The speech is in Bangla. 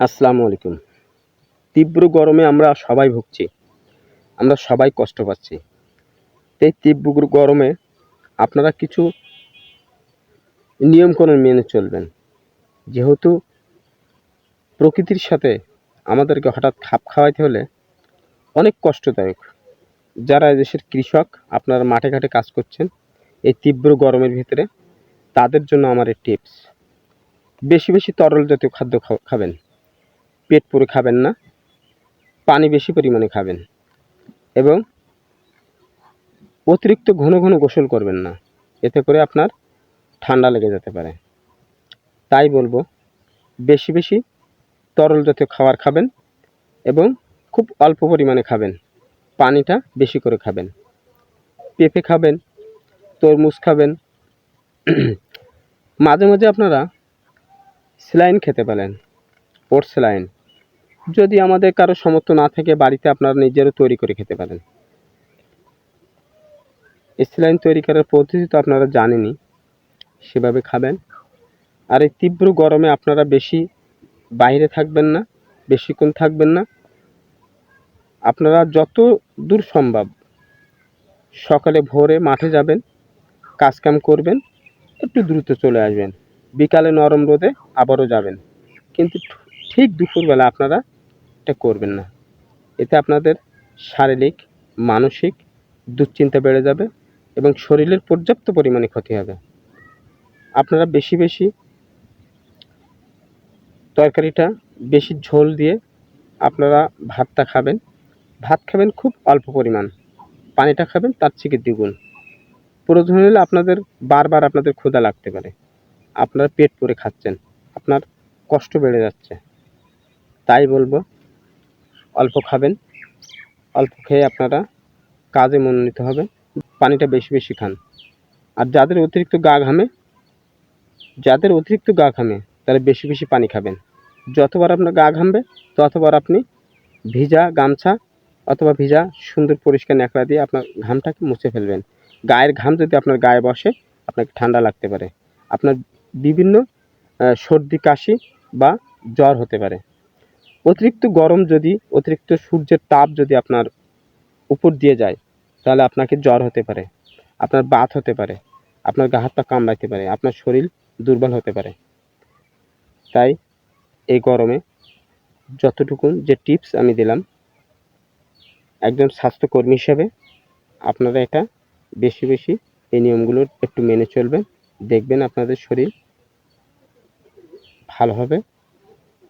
আসসালামু আলাইকুম। তীব্র গরমে আমরা সবাই ভুগছি। আমরা সবাই কষ্ট পাচ্ছি। এই তীব্র গরমে আপনারা কিছু নিয়মকানুন মেনে চলবেন। যেহেতু প্রকৃতির সাথে আমাদেরকে হঠাৎ খাপ খাওয়াইতে হলে অনেক কষ্টদায়ক। যারা দেশের কৃষক, আপনারা মাঠে ঘাটে কাজ করছেন, এই তীব্র গরমের ভিতরে তাদের জন্য আমার এই টিপস বেশি বেশি তরল জাতীয় খাদ্য খাবেন। পেট পুরে খাবেন না, পানি বেশি পরিমাণে খাবেন এবং অতিরিক্ত ঘন ঘন গোসল করবেন না, এতে করে আপনার ঠান্ডা লেগে যেতে পারে। তাই বলব, বেশি বেশি তরল জাতীয় খাবার খাবেন এবং খুব অল্প পরিমাণে খাবেন, পানিটা বেশি করে খাবেন। পেঁপে খাবেন, তরমুজ খাবেন, মাঝে মাঝে আপনারা স্যালাইন খেতে পারেন ওট স্যালাইন যদি আমাদের কারও সামর্থ্য না থাকে, বাড়িতে আপনারা নিজেরও তৈরি করে খেতে পারেন। স্যালাইন তৈরি করার পদ্ধতি তো আপনারা জানেনই, সেভাবে খাবেন। আর এই তীব্র গরমে আপনারা বেশি বাইরে থাকবেন না, বেশিক্ষণ থাকবেন না। আপনারা যত দূর সম্ভব সকালে ভোরে মাঠে যাবেন, কাজকাম করবেন, একটু দ্রুত চলে আসবেন। বিকালে নরম রোদে আবারও যাবেন। কিন্তু ঠিক দুপুরবেলা আপনারা এটা করবেন না। এতে আপনাদের শারীরিক, মানসিক দুশ্চিন্তা বেড়ে যাবে এবং শরীরের পর্যাপ্ত পরিমাণে ক্ষতি হবে। আপনারা বেশি বেশি তরকারিটা বেশি ঝোল দিয়ে আপনারা ভাতটা খাবেন। ভাত খাবেন খুব অল্প পরিমাণ। পানিটা খাবেন, তার থেকে দ্বিগুণ। প্রয়োজন হলে আপনাদের বারবার আপনাদের ক্ষুধা লাগতে পারে। আপনারা পেট পুরে খাচ্ছেন। আপনার কষ্ট বেড়ে যাচ্ছে। তাই বলব, অল্প খাবেন। অল্প খেয়ে আপনারা কাজে মনোনীত হবে। পানিটা বেশি বেশি খান। আর যাদের অতিরিক্ত গা ঘামে, যাদের অতিরিক্ত গা ঘামে, তারা বেশি বেশি পানি খাবেন। যতবার আপনার গা ঘামবে, ততবার আপনি ভিজা গামছা অথবা ভিজা সুন্দর পরিষ্কার ন্যাকড়া দিয়ে আপনার ঘামটাকে মুছে ফেলবেন। গায়ের ঘাম যদি আপনার গায়ে বসে, আপনাকে ঠান্ডা লাগতে পারে। আপনার বিভিন্ন সর্দি, কাশি বা জ্বর হতে পারে। অতিরিক্ত গরম যদি, অতিরিক্ত সূর্যের তাপ যদি আপনার উপর দিয়ে যায়, তাহলে আপনাকে জ্বর হতে পারে, আপনার বাত হতে পারে, আপনার গা হাত পা কামড়াইতে পারে, আপনার শরীর দুর্বল হতে পারে। তাই এই গরমে যতটুকু যে টিপস আমি দিলাম, একজন স্বাস্থ্যকর্মী হিসেবে আপনারা এটা বেশি বেশি এই নিয়মগুলো একটু মেনে চলবেন, দেখবেন আপনাদের শরীর ভালো হবে।